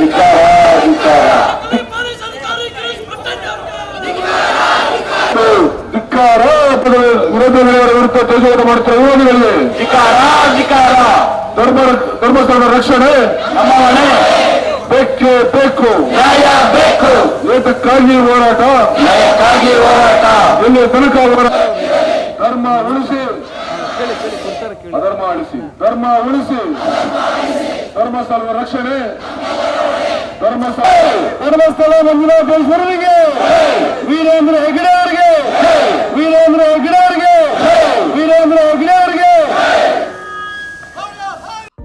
ಧಿಕಾರ ಧಿಕಾರ ವಿರೋಧ ವಿರುದ್ಧ ಪ್ರತಿರೋಧ ಮಾಡ್ತಾರೆ ವಿರೋಧಿಗಳಿಗೆ ಧಿಕಾರ ಧಿಕಾರ ಧರ್ಮ ಧರ್ಮಸ್ಥಳದ ರಕ್ಷಣೆ ನಮ್ಮ ಹೊಣೆ ಬೇಕೇ ಬೇಕು ನ್ಯಾಯ ಬೇಕು ಏತಕ್ಕಾಗಿ ಹೋರಾಟ ನ್ಯಾಯಕ್ಕಾಗಿ ಹೋರಾಟ ಇಲ್ಲಿ ತನಕ ಧರ್ಮ ಉಳಿಸಿ ಧರ್ಮ ಉಳಿಸಿ ಧರ್ಮ ಉಳಿಸಿ ಧರ್ಮಸ್ಥಳದ ರಕ್ಷಣೆ ಧರ್ಮಸ್ಥಳ. ಮಂಜುನಾಥೇಶ್ವರರಿಗೆ ವೀರೇಂದ್ರ ಹೆಗ್ಡೆ ಅವರಿಗೆ ವೀರೇಂದ್ರ ಹೆಗ್ಡೆ ಅವರಿಗೆ ವೀರೇಂದ್ರ ಹೆಗ್ಡೆ ಅವರಿಗೆ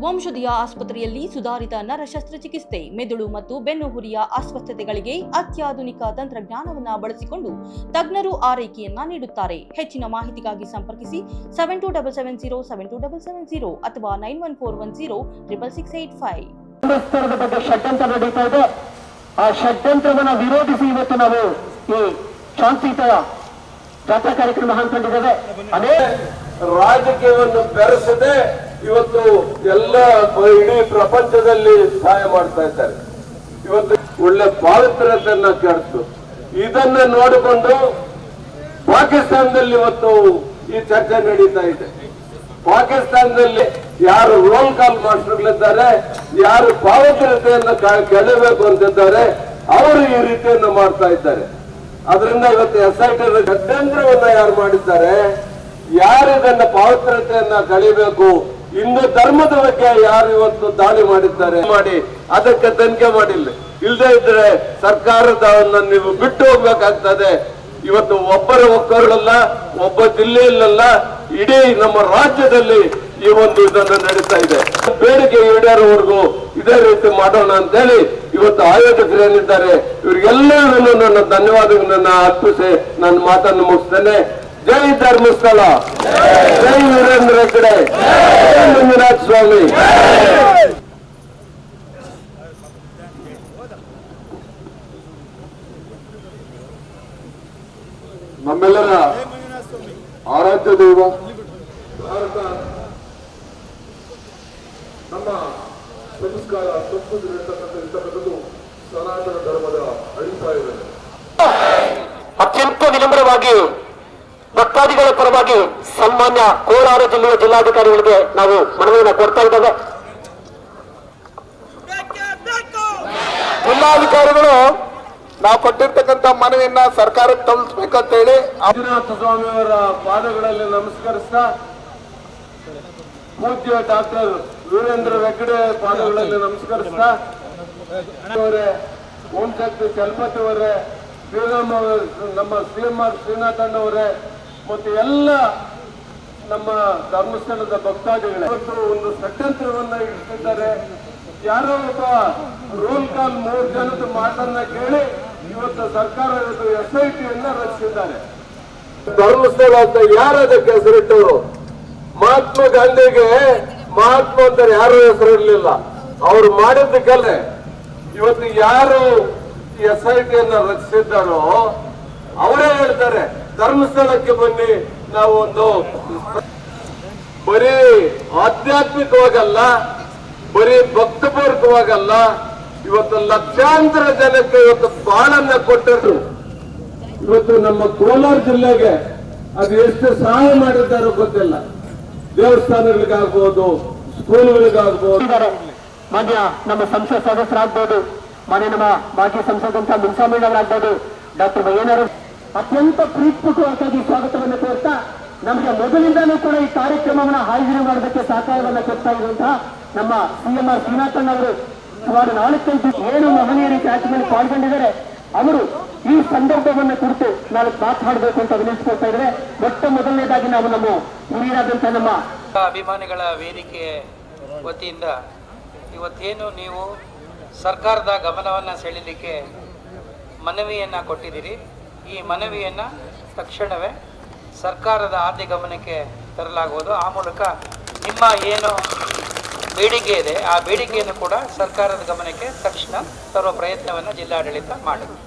ವಂಶದಿಯ ಆಸ್ಪತ್ರೆಯಲ್ಲಿ ಸುಧಾರಿತ ನರ ಶಸ್ತ್ರಚಿಕಿತ್ಸೆ ಮೆದುಳು ಮತ್ತು ಬೆನ್ನುಹುರಿಯ ಅಸ್ವಸ್ಥತೆಗಳಿಗೆ ಅತ್ಯಾಧುನಿಕ ತಂತ್ರಜ್ಞಾನವನ್ನ ಬಳಸಿಕೊಂಡು ತಜ್ಞರು ಆರೈಕೆಯನ್ನ ನೀಡುತ್ತಾರೆ. ಹೆಚ್ಚಿನ ಮಾಹಿತಿಗಾಗಿ ಸಂಪರ್ಕಿಸಿ seven two double seven zero seven two double seven zero ಅಥವಾ nine one four one zero triple six eight five ಧರ್ಮಸ್ಥಳದ ಬಗ್ಗೆ ಷಡ್ಯಂತ್ರ ನಡೀತಾ ಇದೆ. ಆ ಷಡ್ಯಂತ್ರವನ್ನು ವಿರೋಧಿಸಿ ಇವತ್ತು ನಾವು ಈ ಶಾಂತಿಯುತ ಜಾತ್ರಾ ಕಾರ್ಯಕ್ರಮ ಹಮ್ಮಿಕೊಂಡಿದ್ದೇವೆ ಅದೇ ರಾಜಕೀಯವನ್ನು ಬೆರೆಸದೆ ಇವತ್ತು ಎಲ್ಲ ಇಡೀ ಪ್ರಪಂಚದಲ್ಲಿ ಸಹಾಯ ಮಾಡ್ತಾ ಇದ್ದಾರೆ. ಇವತ್ತು ಒಳ್ಳೆ ಪಾವಿತ್ರತೆಯನ್ನ ಕೇಳ್ತು ಇದನ್ನ ನೋಡಿಕೊಂಡು ಪಾಕಿಸ್ತಾನದಲ್ಲಿ ಇವತ್ತು ಈ ಚರ್ಚೆ ನಡೀತಾ ಇದೆ. ಪಾಕಿಸ್ತಾನದಲ್ಲಿ ಯಾರು ರೋಲ್ ಕಾಲ್ ಮಾಸ್ಟರ್ಗಳಿದ್ದಾರೆ, ಯಾರು ಪಾವಚರತೆಯನ್ನು ಕೆಳಬೇಕು ಅಂತಿದ್ದಾರೆ, ಅವರು ಈ ರೀತಿಯನ್ನು ಮಾಡ್ತಾ ಇದ್ದಾರೆ. ಅದರಿಂದ ಇವತ್ತು ಎಸ್ ಐ ಟಿ ಗಡ್ಡಂತ್ರವನ್ನ ಯಾರು ಮಾಡಿದ್ದಾರೆ, ಯಾರು ಇದನ್ನ ಪಾವಿತ್ರತೆಯನ್ನ ಕಳಿಬೇಕು ಹಿಂದೂ ಧರ್ಮದ ಬಗ್ಗೆ ಯಾರು ಇವತ್ತು ದಾಳಿ ಮಾಡಿದ್ದಾರೆ, ಮಾಡಿ ಅದಕ್ಕೆ ತನಿಖೆ ಮಾಡಿಲ್ಲ. ಇಲ್ಲದೆ ಇದ್ರೆ ಸರ್ಕಾರದವನ್ನ ನೀವು ಬಿಟ್ಟು ಹೋಗ್ಬೇಕಾಗ್ತದೆ. ಇವತ್ತು ಒಬ್ಬರ ಒಕ್ಕರಲ್ಲ ಒಬ್ಬ ಜಿಲ್ಲೆಯಲ್ಲ ಇಡೀ ನಮ್ಮ ರಾಜ್ಯದಲ್ಲಿ ಈ ಒಂದು ಇದನ್ನು ನಡೀತಾ ಇದೆ. ಬೇಡಿಕೆ ಈಡೇರುವವರೆಗೂ ಇದೇ ರೀತಿ ಮಾಡೋಣ ಅಂತ ಹೇಳಿ ಇವತ್ತು ಆಯೋಜಕರು ಏನಿದ್ದಾರೆ ನನ್ನ ಧನ್ಯವಾದಗಳನ್ನ ಅರ್ಪಿಸಿ ನನ್ನ ಮಾತನ್ನು ಮುಗಿಸ್ತೇನೆ. ಜೈ ಧರ್ಮಸ್ಥಳ ಜೈ ವೀರೇಂದ್ರ ಹೆಗ್ಗಡೆ. ಜೈ ಸ್ವಾಮಿ. ನಮ್ಮೆಲ್ಲರ ಆರಾಧ್ಯ ದೈವ. ಭಾರತ ನಮ್ಮ ಸಂಸ್ಕಾರ ಸಂಸ್ಕೃತಿ ಇರ್ತಕ್ಕಂಥದ್ದು ಸನಾತನ ಧರ್ಮದ ಅಡಿಪಾಯ ಇದೆ ಅತ್ಯಂತ ವಿನಮ್ರವಾಗಿ ಭಕ್ತಾದಿಗಳ ಪರವಾಗಿ ಸನ್ಮಾನ್ಯ ಕೋಲಾರ ಜಿಲ್ಲೆಯ ಜಿಲ್ಲಾಧಿಕಾರಿಗಳಿಗೆ ನಾವು ಮನವಿಯನ್ನು ಕೊಡ್ತಾ ಇದ್ದೇವೆ. ಜಿಲ್ಲಾಧಿಕಾರಿಗಳು ನಾವು ಕೊಟ್ಟಿರ್ತಕ್ಕಂಥ ಮನವಿಯನ್ನ ಸರ್ಕಾರಕ್ಕೆ ತಲುಪಿಸ್ಬೇಕಂತ ಹೇಳಿ ಅಂಜನಾಥ ಸ್ವಾಮಿ ಅವರ ಪಾದಗಳಲ್ಲಿ ನಮಸ್ಕರಿಸ್ತಾ ಪೂಜ್ಯ ಡಾಕ್ಟರ್ ವೀರೇಂದ್ರ ಹೆಗ್ಗಡೆ ಪಾದಗಳಲ್ಲಿ ನಮಸ್ಕರಿಸ್ತಾ ಓಂ ಶಕ್ತಿ ಚಲಪತಿ ಅವರೇ, ಶ್ರೀರಾಮ್ ನಮ್ಮ ಆರ್ ಶ್ರೀನಾಥಣ್ಣ ಅವರೇ, ಮತ್ತು ಎಲ್ಲ ನಮ್ಮ ಧರ್ಮಸ್ಥಳದ ಭಕ್ತಾದಿಗಳೇ. ಇವತ್ತು ಒಂದು ಷಡ್ಯಂತ್ರವನ್ನ ಇಟ್ಟಿದ್ದಾರೆ. ಯಾರೋ ಒಬ್ಬ ರೋಲ್ ಕಾಲ್ ಮೂರು ಜನದ ಮಾತನ್ನ ಕೇಳಿ ಇವತ್ತು ಸರ್ಕಾರ ಎಸ್ ಐ ರಚಿಸಿದ್ದಾರೆ. ಧರ್ಮಸ್ಥಳ ಅಂತ ಯಾರು ಅದಕ್ಕೆ ಹೆಸರಿಟ್ಟವರು? ಮಹಾತ್ಮ ಗಾಂಧಿಗೆ ಮಹಾತ್ಮ ಅಂತ ಯಾರು ಹೆಸರಿರ್ಲಿಲ್ಲ? ಅವ್ರು ಮಾಡಿದ್ದಕ್ಕಲ್ಲ. ಇವತ್ತು ಯಾರು ಎಸ್ ಐ ಟಿಯನ್ನ ರಚಿಸಿದ್ದಾರೋ ಅವರೇ ಹೇಳ್ತಾರೆ, ಧರ್ಮಸ್ಥಳಕ್ಕೆ ಬನ್ನಿ, ನಾವು ಒಂದು ಬರೀ ಆಧ್ಯಾತ್ಮಿಕವಾಗಲ್ಲ, ಬರೀ ಭಕ್ತಪೂರ್ವಕವಾಗಲ್ಲ ಇವತ್ತು ಲಕ್ಷಾಂತರ ಜನಕ್ಕೆ ಇವತ್ತು ಬಾಳನ್ನ ಕೊಟ್ಟರು. ಇವತ್ತು ನಮ್ಮ ಕೋಲಾರ ಜಿಲ್ಲೆಗೆ ಅದು ಎಷ್ಟು ಸಹಾಯ ಮಾಡಿದ್ದಾರೋ ಗೊತ್ತಿಲ್ಲ. ದೇವಸ್ಥಾನಗಳಿಗಾಗ್ಬೋದು, ಸ್ಕೂಲ್ಗಳಿಗಾಗ್ಬೋದು. ಮಾನ್ಯ ನಮ್ಮ ಸಂಸತ್ ಸದಸ್ಯರಾಗ್ಬೋದು, ಮಾನ್ಯ ನಮ್ಮ ಮಾಜಿ ಸಂಸದಂತ ಮುನ್ಸಾಮಣ್ಣವರಾಗ್ಬೋದು ಡಾಕ್ಟರ್ ವೈಎನವರು ಅತ್ಯಂತ ಪ್ರೀತಿಪೂರ್ವಕವಾಗಿ ಸ್ವಾಗತವನ್ನು ಕೋರ್ತಾ, ನಮಗೆ ಮೊದಲಿಂದಲೂ ಕೂಡ ಈ ಕಾರ್ಯಕ್ರಮವನ್ನು ಹಾಜರಿ ಮಾಡೋದಕ್ಕೆ ಸಹಕಾರವನ್ನು ಕೊಡ್ತಾ ಇರುವಂತಹ ನಮ್ಮ ಸಿಎಂ ಆರ್ ಶ್ರೀನಾಥನ್ ಅವರು ಸುಮಾರು ನಾಲ್ಕೈದು ಏನು ರೀತಿ ಕಾರ್ಯಕ್ರಮದಲ್ಲಿ ಪಾಲ್ಗೊಂಡಿದ್ದಾರೆ, ಅವರು ಈ ಸಂದರ್ಭವನ್ನು ಕುರಿತು ನಾಲ್ಕು ಮಾತನಾಡಬೇಕು ಅಂತ ವಿನಿಸ್ಕೊಳ್ತಾ ಇದ್ದಾರೆ ಮೊಟ್ಟ ಮೊದಲನೇದಾಗಿ ನಾವು ನಮ್ಮ ಹಿರಿಯರಾದಂತಹ ನಮ್ಮ ಅಭಿಮಾನಿಗಳ ವೇದಿಕೆ ವತಿಯಿಂದ ಇವತ್ತೇನು ನೀವು ಸರ್ಕಾರದ ಗಮನವನ್ನು ಸೆಳೀಲಿಕ್ಕೆ ಮನವಿಯನ್ನು ಕೊಟ್ಟಿದ್ದೀರಿ. ಈ ಮನವಿಯನ್ನು ತಕ್ಷಣವೇ ಸರ್ಕಾರದ ಆದ್ಯ ಗಮನಕ್ಕೆ ತರಲಾಗುವುದು. ಆ ಮೂಲಕ ನಿಮ್ಮ ಏನು ಬೇಡಿಕೆ ಇದೆ. ಆ ಬೇಡಿಕೆಯನ್ನು ಕೂಡ ಸರ್ಕಾರದ ಗಮನಕ್ಕೆ ತಕ್ಷಣ ತರುವ ಪ್ರಯತ್ನವನ್ನು ಜಿಲ್ಲಾಡಳಿತ ಮಾಡುತ್ತೆ.